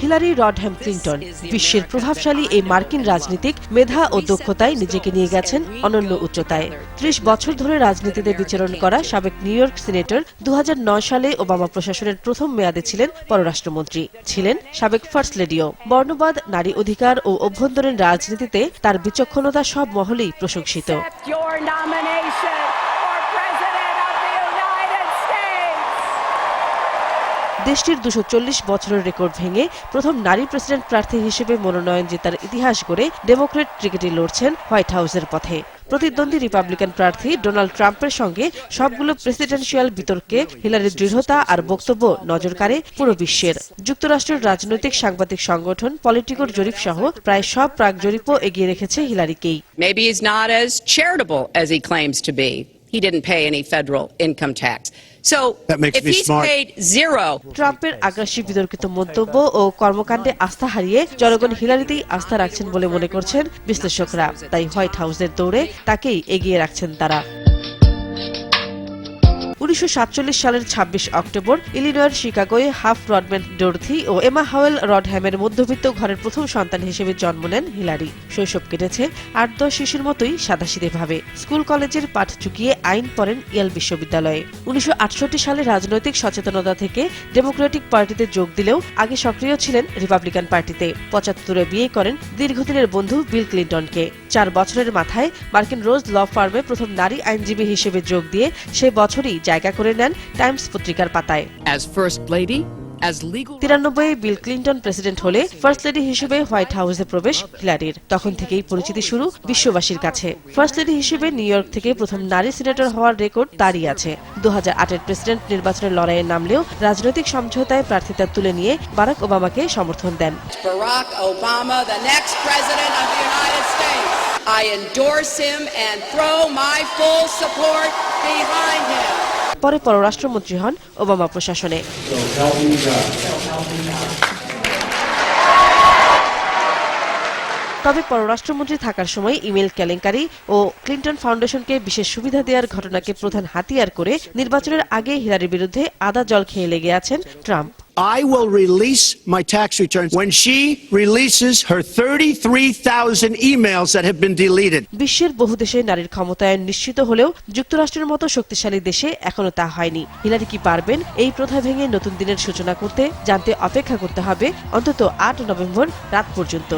Hillary Rodham Clinton বিশ্বের প্রভাবশালী এই মার্কিন রাজনীতিক মেধা ও দক্ষতায় নিজেকে নিয়ে গেছেন অনন্য উচ্চতায়। ত্রিশ বছর ধরে রাজনীতিতে বিচরণ করা সাবেক নিউ ইয়র্ক সিনেটর দু হাজার নয় সালে ওবামা প্রশাসনের প্রথম মেয়াদে ছিলেন পররাষ্ট্রমন্ত্রী। ছিলেন সাবেক ফার্স্ট লেডিও। বর্ণবাদ নারী অধিকার ও অভ্যন্তরীণ রাজনীতিতে তার বিচক্ষণতা সব মহলেই প্রশংসিত। দেশটির দুশো বছরের রেকর্ড ভেঙে প্রথম নারী প্রেসিডেন্ট প্রার্থী হিসেবে মনোনয়ন জেতার ইতিহাস গড়ে ডেমোক্রেট ক্রিকেটে লড়ছেন হোয়াইট হাউসের পথে প্রতিদ্বন্দ্বী রিপাবলিকান প্রার্থী ডোনাল্ড ট্রাম্পের সঙ্গে সবগুলো প্রেসিডেন্সিয়াল বিতর্কে হিলারির দৃঢ়তা আর বক্তব্য নজর কাড়ে পুরো বিশ্বের যুক্তরাষ্ট্রের রাজনৈতিক সাংবাদিক সংগঠন পলিটিকোর জরিপ সহ প্রায় সব প্রাক জরিপও এগিয়ে রেখেছে হিলারিকেই. He didn't pay any federal income tax. So That makes if me he's smart. paid zero, ট্রাম্পের আগ্রাসী বিতর্কিত মন্তব্য ও কর্মকাণ্ডে আস্থা হারিয়ে জনগণ হিলারিতেই আস্থা রাখছেন বলে মনে করছেন বিশ্লেষকরা তাই হোয়াইট হাউসের দৌড়ে তাকেই এগিয়ে রাখছেন তারা উনিশশো সাতচল্লিশ সালের ২৬ অক্টোবর ইলিনয়ের শিকাগোয় হাফ রডম্যান ডোরথি ও এমা হাওয়েল রডহ্যামের মধ্যবিত্ত ঘরের প্রথম সন্তান হিসেবে জন্ম নেন হিলারি। শৈশব কেটেছে আট দশ শিশুর মতোই সাদাসিদে ভাবে স্কুল কলেজের পাঠ চুকিয়ে আইন পড়েন ইয়েল বিশ্ববিদ্যালয়ে। উনিশশো আটষট্টি সালে রাজনৈতিক সচেতনতা থেকে ডেমোক্রেটিক পার্টিতে যোগ দিলেও আগে সক্রিয় ছিলেন রিপাবলিকান পার্টিতে। পঁচাত্তরে বিয়ে করেন দীর্ঘদিনের বন্ধু বিল ক্লিন্টনকে। চার বছরের মাথায় মার্কিন রোজ ল ফার্মে প্রথম নারী আইনজীবী হিসেবে যোগ দিয়ে সে বছরই জায়গা করে নেন টাইমস পত্রিকার পাতায় as First Lady, as legal. তিরানব্বই বিল ক্লিন্টন প্রেসিডেন্ট হলে ফার্স্ট লেডি হিসেবে হোয়াইট হাউসে প্রবেশ হিলারির তখন থেকেই পরিচিতি শুরু বিশ্ববাসীর কাছে ফার্স্ট লেডি হিসেবে নিউ ইয়র্ক থেকে প্রথম নারী সিনেটর হওয়ার রেকর্ড তারই আছে দু হাজার আটের প্রেসিডেন্ট নির্বাচনের লড়াইয়ে নামলেও রাজনৈতিক সমঝোতায় প্রার্থিতা তুলে নিয়ে বারাক ওবামাকে সমর্থন দেন Barack Obama, the next president of the United States. I endorse him and throw my full support behind him. পরে পররাষ্ট্রমন্ত্রী হন ওবামা প্রশাসনে। তবে পররাষ্ট্রমন্ত্রী থাকার সময় ইমেল কেলেঙ্কারি ও ক্লিন্টন ফাউন্ডেশনকে বিশেষ সুবিধা দেওয়ার ঘটনাকে প্রধান হাতিয়ার করে নির্বাচনের আগে হিলারির বিরুদ্ধে আদা জল খেয়ে লেগে আছেন Trump. I will release my tax returns when she releases her 33,000 emails that have been deleted. বিশ্বের বহু দেশে নারীর ক্ষমতায়ন নিশ্চিত হলেও যুক্তরাষ্ট্রের মতো শক্তিশালী দেশে এখনও তা হয়নি। হিলারি কি পারবেন এই প্রথা ভেঙে নতুন দিনের সূচনা করতে? জানতে অপেক্ষা করতে হবে অন্তত আট নভেম্বর রাত পর্যন্ত।